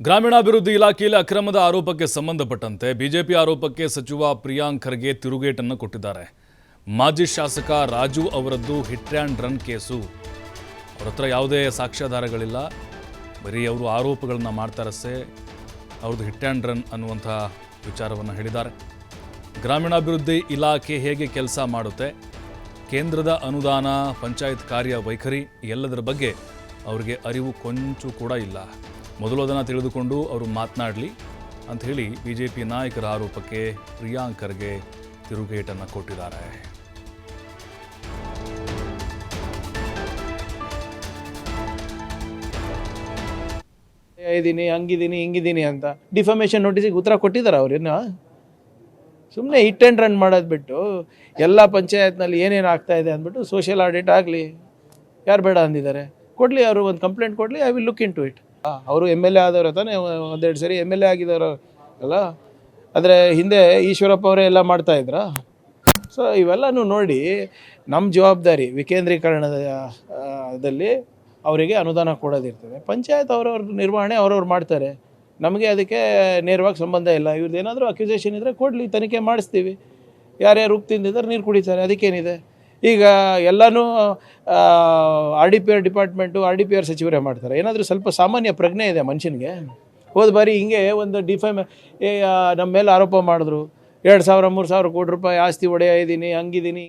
ಗ್ರಾಮೀಣಾಭಿವೃದ್ಧಿ ಇಲಾಖೆಯಲ್ಲಿ ಅಕ್ರಮದ ಆರೋಪಕ್ಕೆ ಸಂಬಂಧಪಟ್ಟಂತೆ ಬಿಜೆಪಿ ಆರೋಪಕ್ಕೆ ಸಚಿವ ಪ್ರಿಯಾಂಕ್ ಖರ್ಗೆ ತಿರುಗೇಟನ್ನು ಕೊಟ್ಟಿದ್ದಾರೆ. ಮಾಜಿ ಶಾಸಕ ರಾಜು ಅವರದ್ದು ಹಿಟ್ ಆ್ಯಂಡ್ ರನ್ ಕೇಸು. ಅವ್ರ ಹತ್ರ ಯಾವುದೇ ಸಾಕ್ಷ್ಯಾಧಾರಗಳಿಲ್ಲ. ಬರೀ ಅವರು ಆರೋಪಗಳನ್ನು ಮಾಡ್ತಾರಷ್ಟೇ ಅವ್ರದ್ದು ಹಿಟ್ ಆ್ಯಂಡ್ ರನ್ ಅನ್ನುವಂಥ ವಿಚಾರವನ್ನು ಹೇಳಿದ್ದಾರೆ. ಗ್ರಾಮೀಣಾಭಿವೃದ್ಧಿ ಇಲಾಖೆ ಹೇಗೆ ಕೆಲಸ ಮಾಡುತ್ತೆ? ಕೇಂದ್ರದ ಅನುದಾನ, ಪಂಚಾಯತ್ ಕಾರ್ಯ ವೈಖರಿ ಎಲ್ಲದರ ಬಗ್ಗೆ ಅವರಿಗೆ ಅರಿವು ಕೊಂಚು ಕೂಡ ಇಲ್ಲ. ಮೊದಲು ಅದನ್ನು ತಿಳಿದುಕೊಂಡು ಅವರು ಮಾತನಾಡಲಿ ಅಂತ ಹೇಳಿ ಬಿ ಜೆ ಪಿ ನಾಯಕರ ಆರೋಪಕ್ಕೆ ಪ್ರಿಯಾಂಕರ್ಗೆ ತಿರುಗೇಟನ್ನು ಕೊಟ್ಟಿದ್ದಾರೆ. ಇದ್ದೀನಿ ಹಂಗಿದ್ದೀನಿ ಹಿಂಗಿದ್ದೀನಿ ಅಂತ ಡಿಫಮೇಷನ್ ನೋಟಿಸಿಗೆ ಉತ್ತರ ಕೊಟ್ಟಿದ್ದಾರೆ ಅವ್ರೇನು ಸುಮ್ಮನೆ ಹಿಟ್ ಆ್ಯಂಡ್ ರನ್ ಮಾಡೋದು ಬಿಟ್ಟು ಎಲ್ಲ ಪಂಚಾಯತ್ನಲ್ಲಿ ಏನೇನು ಆಗ್ತಾ ಇದೆ ಅಂದ್ಬಿಟ್ಟು ಸೋಷಿಯಲ್ ಆಡಿಟ್ ಆಗಲಿ, ಯಾರು ಬೇಡ ಅಂದಿದ್ದಾರೆ. ಕೊಡಲಿ ಅವರು ಒಂದು ಕಂಪ್ಲೇಂಟ್ ಕೊಡಲಿ I will look into it ಅವರು ಎಂ ಎಲ್ ಎ ಆದವರು ತಾನೇ ಒಂದೆರಡು ಸರಿ ಎಂ ಎಲ್ ಎ ಆಗಿದ್ದಾರೆ ಅಲ್ಲ? ಆದರೆ ಹಿಂದೆ ಈಶ್ವರಪ್ಪ ಅವರೇ ಎಲ್ಲ ಮಾಡ್ತಾ ಇದ್ರ? ಸೊ ಇವೆಲ್ಲನೂ ನೋಡಿ ನಮ್ಮ ಜವಾಬ್ದಾರಿ ವಿಕೇಂದ್ರೀಕರಣದ ಆ, ದಲ್ಲಿ ಅವರಿಗೆ ಅನುದಾನ ಕೊಡೋದಿರ್ತದೆ. ಪಂಚಾಯತ್ ಅವ್ರವ್ರ ನಿರ್ವಹಣೆ ಅವ್ರವ್ರು ಮಾಡ್ತಾರೆ. ನಮಗೆ ಅದಕ್ಕೆ ನೇರವಾಗಿ ಸಂಬಂಧ ಇಲ್ಲ. ಇವ್ರದ್ದು ಏನಾದರೂ ಅಕ್ಯುಸೇಷನ್ ಇದ್ದರೆ ಕೊಡಲಿ ತನಿಖೆ ಮಾಡಿಸ್ತೀವಿ. ಯಾರ್ಯಾರು ಉಪ್ಪು ತಿಂದಿದ್ದಾರೆ ನೀರು ಕುಡಿತಾರೆ ಅದಕ್ಕೇನಿದೆ? ಈಗ ಎಲ್ಲನೂ R D P R department R D P R ಸಚಿವರೇ ಮಾಡ್ತಾರೆ. ಏನಾದರೂ ಸ್ವಲ್ಪ ಸಾಮಾನ್ಯ ಪ್ರಜ್ಞೆ ಇದೆ ಮನುಷ್ಯನಿಗೆ. ಹೋದ ಬಾರಿ ಹಿಂಗೆ ಒಂದು ಡಿಫೈಮ್ ನಮ್ಮ ಮೇಲೆ ಆರೋಪ ಮಾಡಿದ್ರು. ಎರಡು ಸಾವಿರ, ಮೂರು ಸಾವಿರ ಕೋಟಿ ರೂಪಾಯಿ ಆಸ್ತಿ ಒಡೆಯ ಇದ್ದೀನಿ ಹಂಗಿದ್ದೀನಿ